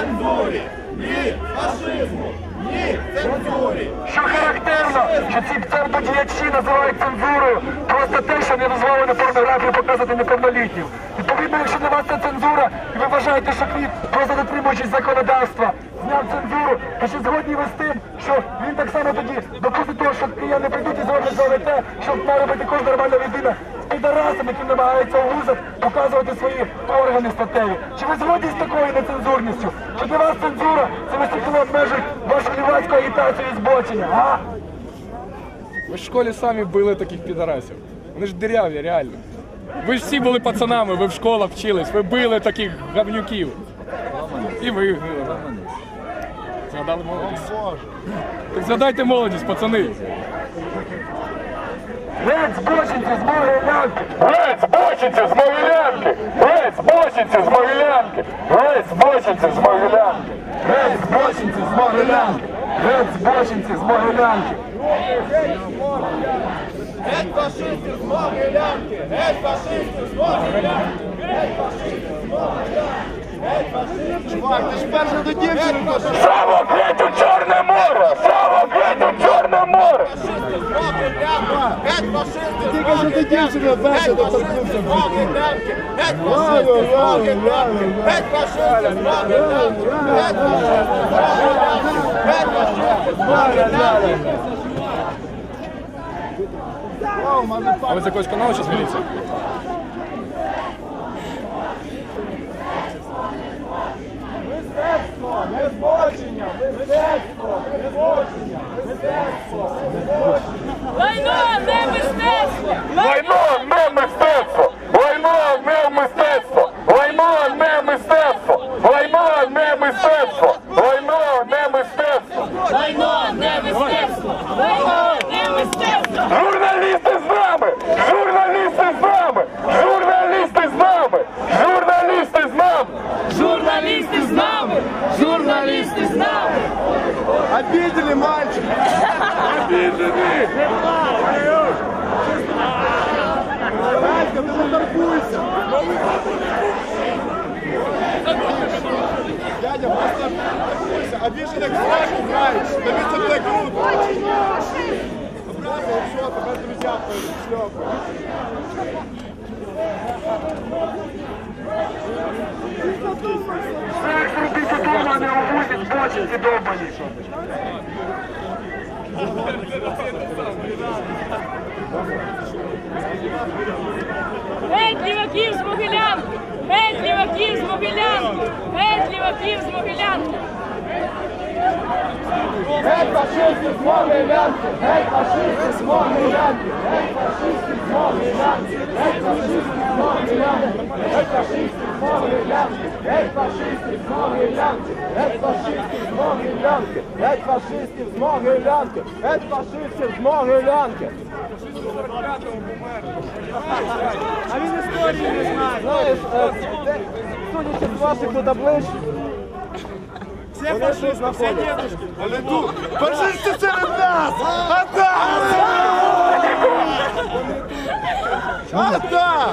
цензурі! Ні фашизму! Ні цензурі! Що характерно, що ці псевдодіячі називають цензурою просто те, що не дозволено порнографію показувати неповнолітнім. Відповідно, якщо для вас це цензура, і ви вважаєте, що кліп, просто дотримуючись законодавства, зняв цензуру, то чи згодні ви з тим, що він так само тоді допустить того, що кияни прийдуть і зроблять те, що має робити кожна нормальна людина з підарасом, яким намагається у вузах показувати свої органи статеві. Чи ви згодні з такою нецензурністю? Чи для вас цензура це виступило обмежують вашу лівацьку агітацію і збочення? А? Ви ж в школі самі били таких підарасів. Вони ж диряві, реально. Ви ж всі були пацанами, ви в школах вчились, ви били таких гавнюків. І ви гили. Згадали молодість. Так згадайте молодість, пацани. Геть з моєї лянки! Геть, збочинці з Могилянки! Геть, збочинці з Могилянки! Геть, збочинці з Могилянки! Геть збочинці з Могилянки! Геть збочинці з Могилянки! Геть фашистів з Могилянки! Геть фашистів з Могилянки! Геть фашистів з Могилянки! Чувак, ти ж перше до дівчини геть у Чорне море! У Чорне море! Тільки що ти дівчина перша до торкнувся. А ви за якогось каналу зараз міліція? журналисты с нами! Обидели мальчика! Обидели! Надька, ты заторгуйся! Дядя, просто торгуйся! Обиженных страх играешь! Добиться для круто! Обратно, все, обратно друзья, все. Ты задумайся! Збочинці довбані! Геть ліваків з Могилянки! Геть ліваків з Могилянки! Геть ліваків з Могилянки! Геть фашистів з Могилянки! Геть фашистів з Могилянки! Геть фашистів з Могилянки! Геть фашистів з Могилянки! Геть фашистів з Могилянки! Геть фашистів з Могилянки! Геть фашистів з Могилянки! Геть фашистів з Могилянки! Геть фашистів з Могилянки! А він історії не знає. Знаєш, е, судячи з ваших таблиць, це фашисти, це дедушки. Вони тут. Фашисти серед нас! Атак! Атак!